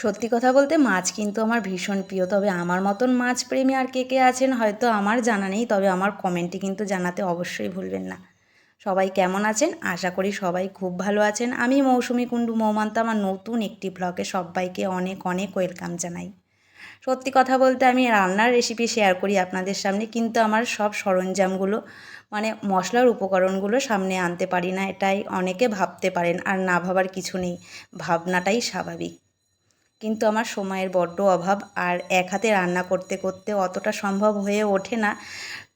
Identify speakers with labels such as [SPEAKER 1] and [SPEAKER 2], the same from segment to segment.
[SPEAKER 1] সত্যি কথা বলতে মাছ কিন্তু আমার ভীষণ প্রিয়। তবে আমার মতন মাছ প্রেমী আর কে কে আছেন হয়তো আমার জানা নেই, তবে আমার কমেন্টে কিন্তু জানাতে অবশ্যই ভুলবেন না। সবাই কেমন আছেন? আশা করি সবাই খুব ভালো আছেন। আমি মৌসুমি কুণ্ডু মৌমান্তা, আমার নতুন একটি ব্লগে সবাইকে অনেক অনেক ওয়েলকাম জানাই। সত্যি কথা বলতে আমি রান্নার রেসিপি শেয়ার করি আপনাদের সামনে, কিন্তু আমার সব সরঞ্জামগুলো মানে মশলার উপকরণগুলো সামনে আনতে পারি না, এটাই অনেকে ভাবতে পারেন, আর না ভাবার কিছু নেই। ভাবনাটাই স্বাভাবিক। কিন্তু আমার সময়ের বড্ড অভাব আর এক হাতে রান্না করতে করতে অতটা সম্ভব হয়ে ওঠে না।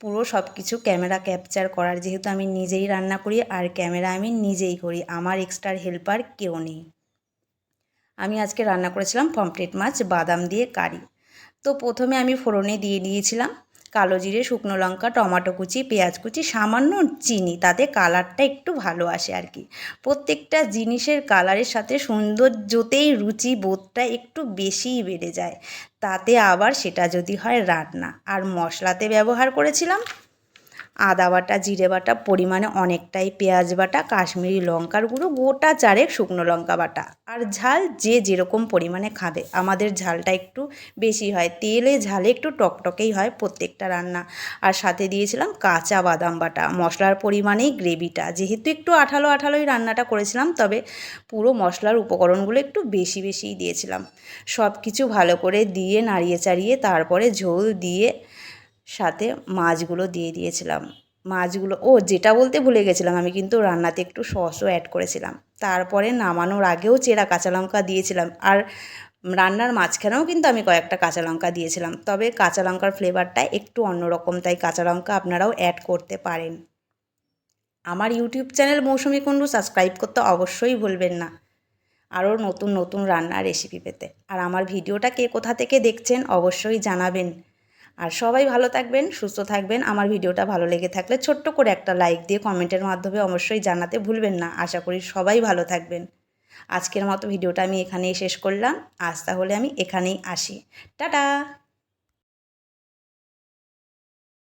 [SPEAKER 1] পুরো সব কিছু ক্যামেরা ক্যাপচার করার যেহেতু আমি নিজেই রান্না করি আর ক্যামেরা আমি নিজেই করি, আমার এক্সট্রার হেল্পার কেউ নেই। আমি আজকে রান্না করেছিলাম পমফ্রেট মাছ, বাদাম দিয়ে কারি। তো প্রথমে আমি ফোড়নে দিয়ে দিয়েছিলাম। কালো জিরে, শুকনো লঙ্কা, টমাটো কুচি, পেঁয়াজ কুচি, সামান্য চিনি, তাতে কালারটা একটু ভালো আসে আর কি। প্রত্যেকটা জিনিসের কালারের সাথে সৌন্দর্যতেই রুচি বোধটা একটু বেশিই বেড়ে যায়। তাতে আবার সেটা যদি হয় রান্না। আর মশলাতে ব্যবহার করেছিলাম আদা বাটা, জিরে বাটা, পরিমাণে অনেকটাই পেঁয়াজ বাটা, কাশ্মীরি লঙ্কার গুঁড়ো, গোটা চারেক শুকনো লঙ্কা বাটা। আর ঝাল যে যেরকম পরিমাণে খাবে, আমাদের ঝালটা একটু বেশি হয়, তেলে ঝালে একটু টকটকেই হয় প্রত্যেকটা রান্না। আর সাথে দিয়েছিলাম কাঁচা বাদাম বাটা, মশলার পরিমাণেই গ্রেভিটা। যেহেতু একটু আঠালো আঠালোই রান্নাটা করেছিলাম, তবে পুরো মশলার উপকরণগুলো একটু বেশি বেশিই দিয়েছিলাম। সব কিছু ভালো করে দিয়ে নাড়িয়ে চাড়িয়ে তারপরে ঝোল দিয়ে সাথে মাছগুলো দিয়ে দিয়েছিলাম। মাছগুলো, ও যেটা বলতে ভুলে গেছিলাম, আমি কিন্তু রান্নাতে একটু সসও অ্যাড করেছিলাম। তারপরে নামানোর আগেও চেরা কাঁচা লঙ্কা দিয়েছিলাম আর রান্নার মাঝখানেও কিন্তু আমি কয়েকটা কাঁচা লঙ্কা দিয়েছিলাম। তবে কাঁচা লঙ্কার ফ্লেভারটা একটু অন্যরকম, তাই কাঁচা লঙ্কা আপনারাও অ্যাড করতে পারেন। আমার YouTube channel Mousumi Kundu subscribe করতে অবশ্যই ভুলবেন না। আরও নতুন নতুন রান্নার রেসিপি পেতে। আর আমার ভিডিওটা কে কোথা থেকে দেখছেন অবশ্যই জানাবেন। আর সবাই ভালো থাকবেন, সুস্থ থাকবেন। আমার ভিডিওটা ভালো লেগে থাকলে ছোট্ট করে একটা লাইক দিয়ে কমেন্টের মাধ্যমে অবশ্যই জানাতে ভুলবেন না। আশা করি সবাই ভালো থাকবেন। আজকের মতো ভিডিওটা আমি এখানেই শেষ করলাম। আজ তাহলে আমি এখানেই আসি। টাটা!